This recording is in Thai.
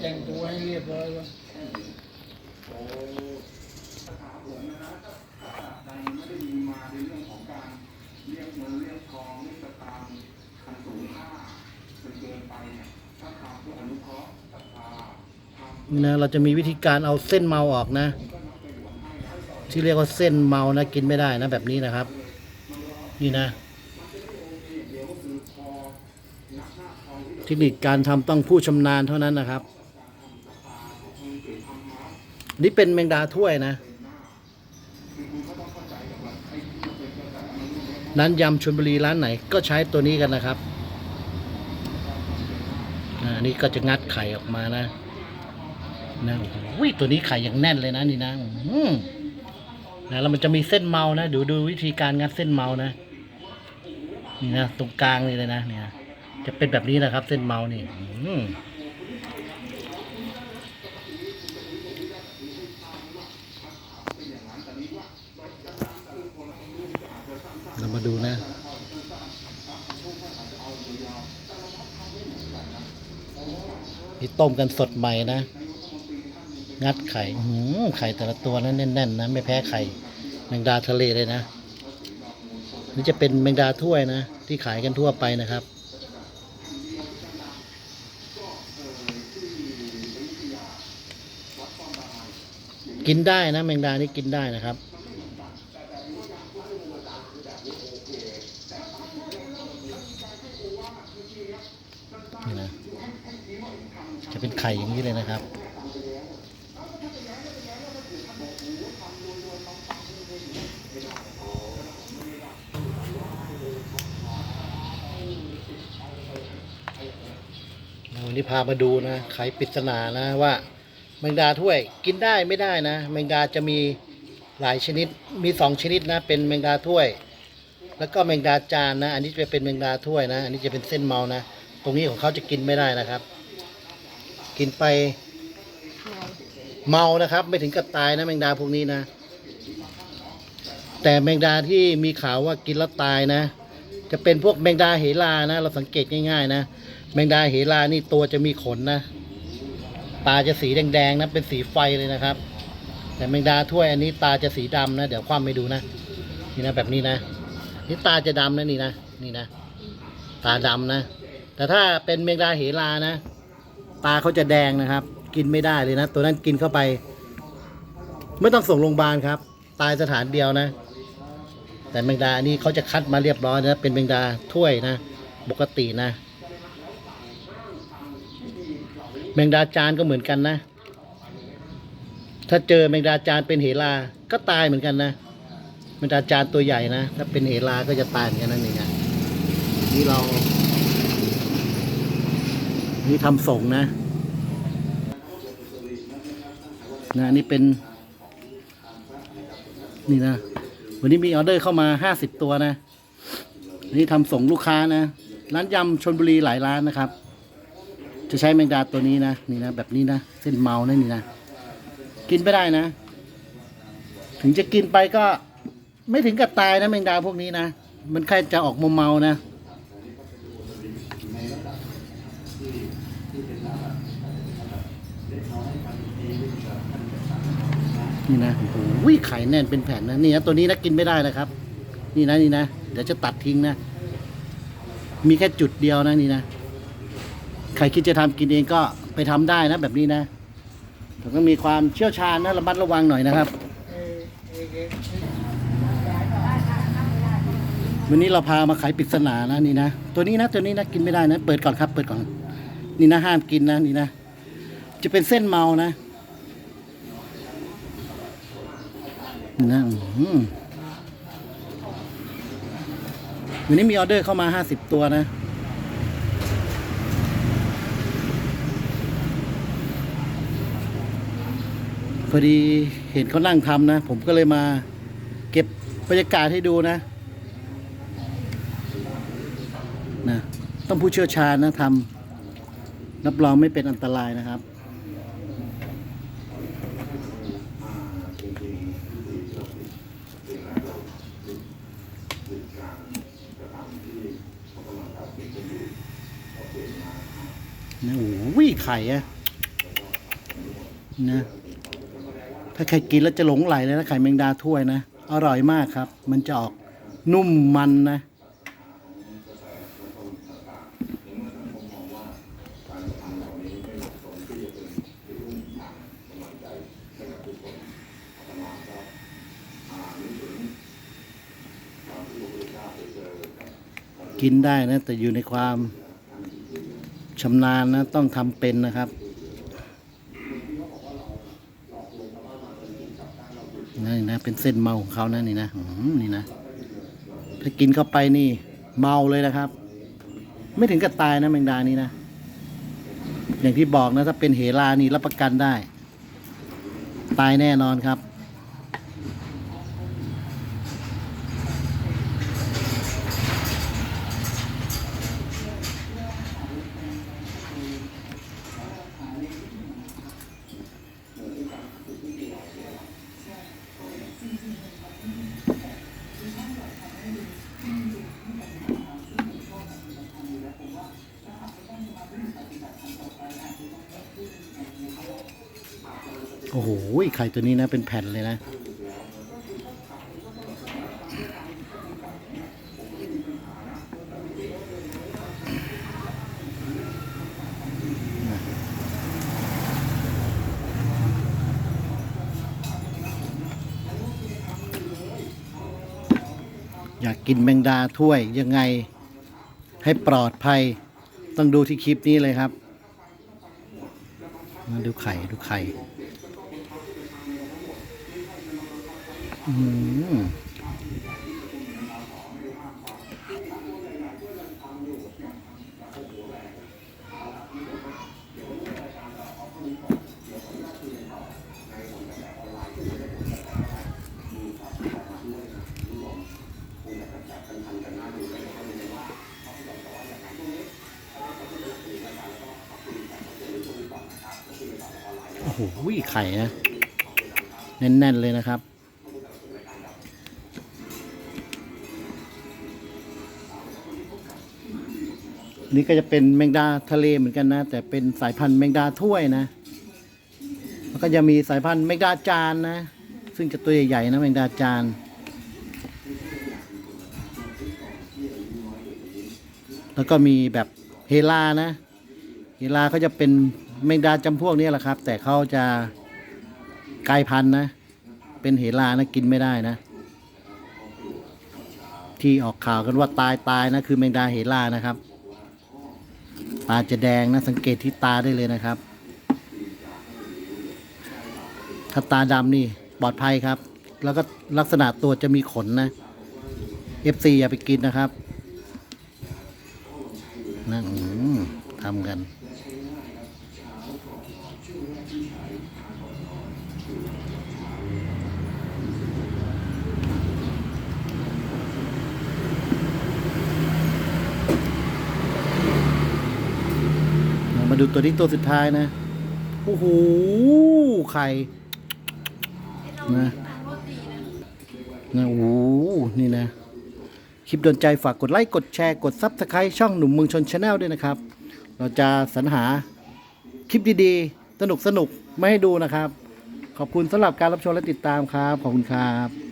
แต่งตัวให้เรียบร้อยวะนี่นะเราจะมีวิธีการเอาเส้นเมาออกนะ ที่เรียกว่าเส้นเมานะกินไม่ได้นะแบบนี้นะครับ นี่นะ เทคนิคการทำต้องผู้ชำนาญเท่านั้นนะครับ นี่เป็นแมงดาถ้วยนะร้านยำชลบุรีร้านไหน ก็ใช้ตัวนี้กันนะครับอ่านี่ก็จะงัดไข่ออกมานะนะโอ้โหตัวนี้ไข่อย่างแน่นเลยนะนี่นะนะแล้วมันจะมีเส้นเมานะดูดูวิธีการงัดเส้นเมานะนี่นะตรงกลางนี่เลยนะเนี่ยจะเป็นแบบนี้นะครับ เส้นเมานี่อืมเรามา ดูนะ นี่ต้มกันสดใหม่นะ งัดไข่หือไข่แต่ละตัวนั้นแน่นๆนะ ไม่แพ้ไข่แมงดาทะเลเลยนะ นี่จะเป็นแมงดาถ้วยนะ ที่ขายกันทั่วไปนะครับกินได้นะแมงดานี่กินได้นะครับ นี่นะ จะเป็นไข่อย่างนี้เลยนะครับ วันนี้พามาดูนะไข่ปริศนานะว่าแมงดาถ้วยกินได้ไม่ได้นะแมงดาจะมีหลายชนิดมีสองชนิดนะ เป็นแมงดาถ้วย แล้วก็แมงดาจานนะ อันนี้จะเป็นแมงดาถ้วยนะ อันนี้จะเป็นเส้นเมานะ ตรงนี้ของเขาจะกินไม่ได้นะครับ กินไปเมานะครับ ไม่ถึงกับตายนะแมงดาพวกนี้นะ แต่แมงดาที่มีข่าวว่ากินแล้วตายนะ จะเป็นพวกแมงดาเหลานะ เราสังเกตง่ายๆนะแมงดาเหลานี่ตัวจะมีขนนะตาจะสีแดงๆนะเป็นสีไฟเลยนะครับ แต่แมงดาถ้วยอันนี้ตาจะสีดำนะเดี๋ยวคว่ำไปดูนะนี่นะแบบนี้นะนี่ตาจะดำนะนี่นะนี่นะ ตาดำนะ แต่ถ้าเป็นแมงดาเหลานะ ตาเขาจะแดงนะครับ กินไม่ได้เลยนะ ตัวนั้นกินเข้าไป ไม่ต้องส่งโรงพยาบาลครับ ตายสถานเดียวนะ แต่แมงดาอันนี้เขาจะคัดมาเรียบร้อยนะ เป็นแมงดาถ้วยนะ ปกตินะ แมงดาจานก็เหมือนกันนะ ถ้าเจอแมงดาจานเป็นเหลา ก็ตายเหมือนกันนะแมงดาจานตัวใหญ่นะ ถ้าเป็นเหลาก็จะตายเหมือนกันนั่นเองนะนี่เรา นี่ทำส่งนะนะนี่เป็น นี่นะ วันนี้มีออเดอร์เข้ามาห้าสิบตัวนะนนี้ทำส่งลูกค้านะ ร้านยำชนบุรีหลายร้านนะครับ จะใช้แมงดาตัวนี้นะ นี่นะ แบบนี้นะ เส้นเมานะนี่นะ กินไม่ได้นะ ถึงจะกินไปก็ ไม่ถึงกับตายนะแมงดาพวกนี้นะ มันแค่จะออกมเมานะ นี่นะโอ้โหไข่แน่นเป็นแผ่นนะนี่นะตัวนี้นะกินไม่ได้นะครับ นี่นะนี่นะเดี๋ยวจะตัดทิ้งนะ มีแค่จุดเดียวนะนี่นะใครคิดจะทำกินเองก็ไปทำได้นะ แบบนี้นะแต่ก็มีความเชี่ยวชาญนะระมัดระวังหน่อยนะครับวันนี้เราพามาไขปริศนานะนี่นะตัวนี้นะตัวนี้นะกินไม่ได้นะ เปิดก่อนครับ เปิดก่อน นี่นะห้ามกินนะนี่นะ จะเป็นเส้นเมานะ นะวันนี้มีออเดอร์เข้ามาห้าสิบตัวนะ พอดีเห็นเขานั่งทำนะ ผมก็เลยมาเก็บบรรยากาศให้ดูนะนะ ต้องผู้เชี่ยวชาญนะทำรับรองไม่เป็นอันตรายนะครับ นะโอ้โหไข่อะนะถ้าใครกินแล้วจะหลงไหลเลยนะไข่แมงดาถ้วยนะ อร่อยมากครับ มันจะออกนุ่มมันนะกินได้นะ แต่อยู่ในความ ชำนาญนะ ต้องทำเป็นนะครับนี่นะ เป็นเส้นเมาของเขานะนี่นะนี่นะถ้ากินเข้าไปนี่ เมาเลยนะครับ ไม่ถึงกับตายนะแมงดานี่นะ อย่างที่บอกนะ ถ้าเป็นเหลานี่รับประกันได้ ตายแน่นอนครับ อ้โหไข่ตัวนี้นะเป็นแผ่นเลยนะ อยากกินแมงดาถ้วยยังไงให้ปลอดภัยต้องดูที่คลิปนี้เลยครับ มาดูไข่ ดูไข่ อืม โอ้โหไข่นะ แน่น ๆ เลยนะครับ นี่ก็จะเป็นแมงดาทะเลเหมือนกันนะ แต่เป็นสายพันธุ์แมงดาถ้วยนะแล้วก็จะมีสายพันธุ์แมงดาจานนะ ซึ่งจะตัวใหญ่ๆนะแมงดาจานแล้วก็มีแบบเฮลานะ เฮลาเขาจะเป็นแมงดาจำพวกนี้แหละครับ แต่เขาจะกลายพันธุ์นะ เป็นเฮลานะกินไม่ได้นะ ที่ออกข่าวกันว่าตายตายนะคือแมงดาเฮลานะครับ ตาจะแดงนะสังเกตที่ตาได้เลยนะครับ ถ้าตาดำนี่ปลอดภัยครับ แล้วก็ลักษณะตัวจะมีขนนะ FC อย่าไปกินนะครับนั่งทำกัน มาดูตัวนี้ตัวสุดท้ายนะ โอ้โห ไข่ นะนะโอ้โห นี่นะ คลิปโดนใจฝากกดไลค์ กดแชร์ กดซับสไครต์ช่องหนุ่มเมืองชนชาแนลด้วยนะครับ เราจะสรรหาคลิปดีๆ สนุกสนุกไม่ให้ดูนะครับ ขอบคุณสำหรับการรับชมและติดตามครับ ขอบคุณครับ